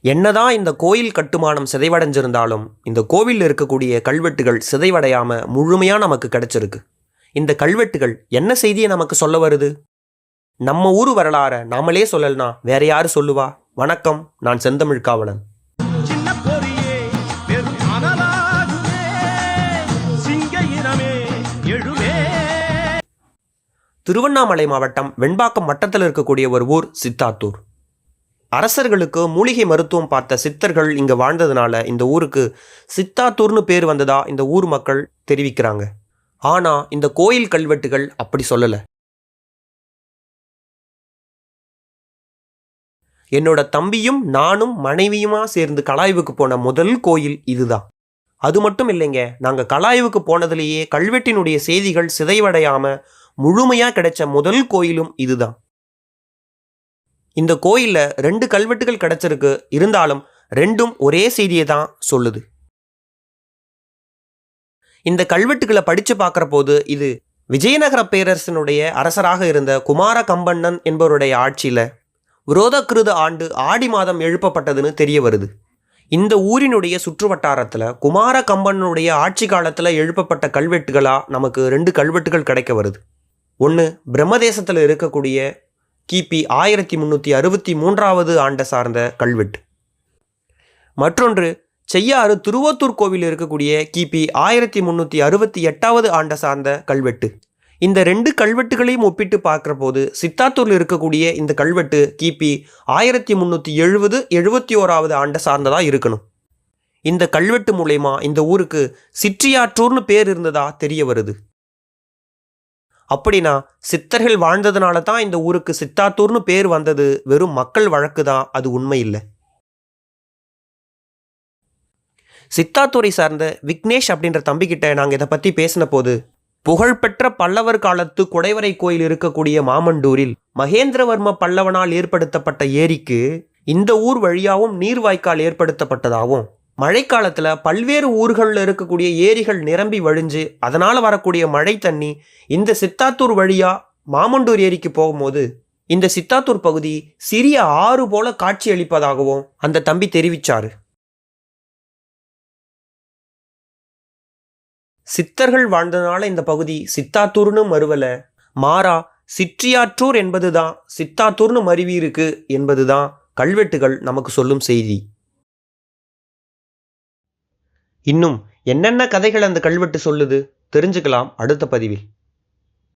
என்னதான் இந்த கோயில் கட்டுமானம் சிதைவடைஞ்சிருந்தாலும் இந்த கோவிலில் இருக்கக்கூடிய கல்வெட்டுகள் சிதைவடையாம முழுமையா நமக்கு கிடைச்சிருக்கு. இந்த கல்வெட்டுகள் என்ன செய்தியை நமக்கு சொல்ல வருது? நம்ம ஊர் வரலாற நாமளே சொல்லலனா வேற யாரு சொல்லுவா? வணக்கம் நான் செந்தமிழ் காவலன். திருவண்ணாமலை மாவட்டம் வெண்பாக்கம் வட்டத்தில் இருக்கக்கூடிய ஒரு ஊர் சித்தாத்தூர். அரசர்களுக்கு மூலிகை மருத்துவம் பார்த்த சித்தர்கள் இங்க வாழ்ந்ததுனால இந்த ஊருக்கு சித்தாத்தூர்னு பேர் வந்ததா இந்த ஊர் மக்கள் தெரிவிக்கிறாங்க. ஆனா இந்த கோயில் கல்வெட்டுகள் அப்படி சொல்லல. என்னோட தம்பியும் நானும் மனைவியுமா சேர்ந்து கலாய்வுக்கு போன முதல் கோயில் இதுதான். அது மட்டும் இல்லைங்க நாங்க கலாய்வுக்கு போனதுலேயே கல்வெட்டினுடைய செய்திகள் சிதைவடையாம முழுமையா கிடைச்ச முதல் கோயிலும் இதுதான். இந்த கோயிலில் ரெண்டு கல்வெட்டுகள் கிடைச்சிருக்கு. இருந்தாலும் ரெண்டும் ஒரே செய்தியை தான் சொல்லுது. இந்த கல்வெட்டுகளை படித்து பார்க்குற போது இது விஜயநகர பேரரசனுடைய அரசராக இருந்த குமார கம்பண்ணன் என்பவருடைய ஆட்சியில் விரோதக்கிருத ஆண்டு ஆடி மாதம் எழுப்பப்பட்டதுன்னு தெரிய வருது. இந்த ஊரினுடைய சுற்று வட்டாரத்தில் குமார கம்பனுடைய ஆட்சி காலத்தில் எழுப்பப்பட்ட கல்வெட்டுகளாக நமக்கு ரெண்டு கல்வெட்டுகள் கிடைக்க வருது. ஒன்று பிரம்மதேசத்தில் இருக்கக்கூடிய கிபி ஆயிரத்தி முந்நூற்றி அறுபத்தி மூன்றாவது ஆண்டை சார்ந்த கல்வெட்டு. மற்றொன்று செய்யாறு திருவத்தூர் கோவில் இருக்கக்கூடிய கிபி ஆயிரத்தி முன்னூற்றி அறுபத்தி எட்டாவது ஆண்டை சார்ந்த கல்வெட்டு. இந்த ரெண்டு கல்வெட்டுகளையும் ஒப்பிட்டு பார்க்குற போது சித்தாத்தூரில் இருக்கக்கூடிய இந்த கல்வெட்டு கிபி ஆயிரத்தி முந்நூற்றி எழுபது எழுபத்தி ஓராவது ஆண்டை சார்ந்ததாக இருக்கணும். இந்த கல்வெட்டு மூலயமா இந்த ஊருக்கு சிற்றியாற்றூர்னு பேர் இருந்ததா தெரிய வருது. அப்படின்னா சித்தர்கள் வாழ்ந்ததுனால தான் இந்த ஊருக்கு சித்தாத்தூர்னு பேர் வந்தது. வெறும் மக்கள் வழக்கு தான். அது உண்மை இல்லை. சித்தாத்தூரை சார்ந்த விக்னேஷ் அப்படின்ற தம்பிக்கிட்ட நாங்கள் இதை பற்றி பேசின போது புகழ்பெற்ற பல்லவர் காலத்து குடைவரை கோயில் இருக்கக்கூடிய மாமண்டூரில் மகேந்திரவர்ம பல்லவனால் ஏற்படுத்தப்பட்ட ஏரிக்கு இந்த ஊர் வழியாகவும் நீர்வாய்க்கால் ஏற்படுத்தப்பட்டதாகவும் மழைக்காலத்தில் பல்வேறு ஊர்களில் இருக்கக்கூடிய ஏரிகள் நிரம்பி வழிஞ்சு அதனால் வரக்கூடிய மழை தண்ணி இந்த சித்தாத்தூர் வழியாக மாமண்டூர் ஏரிக்கு போகும்போது இந்த சித்தாத்தூர் பகுதி சிறிய ஆறு போல காட்சி அளிப்பதாகவும் அந்த தம்பி தெரிவித்தார் சித்தர்கள் வாழ்ந்ததுனால இந்த பகுதி சித்தாத்தூர்னு மறுவல மாறா சிற்றியாற்றூர் என்பதுதான் சித்தாத்தூர்னு மருவி இருக்கு என்பதுதான் கல்வெட்டுகள் நமக்கு சொல்லும் செய்தி. இன்னும் என்னென்ன கதைகள் அந்த கல்வெட்டு சொல்லுது தெரிஞ்சுக்கலாம் அடுத்த பதிவில்.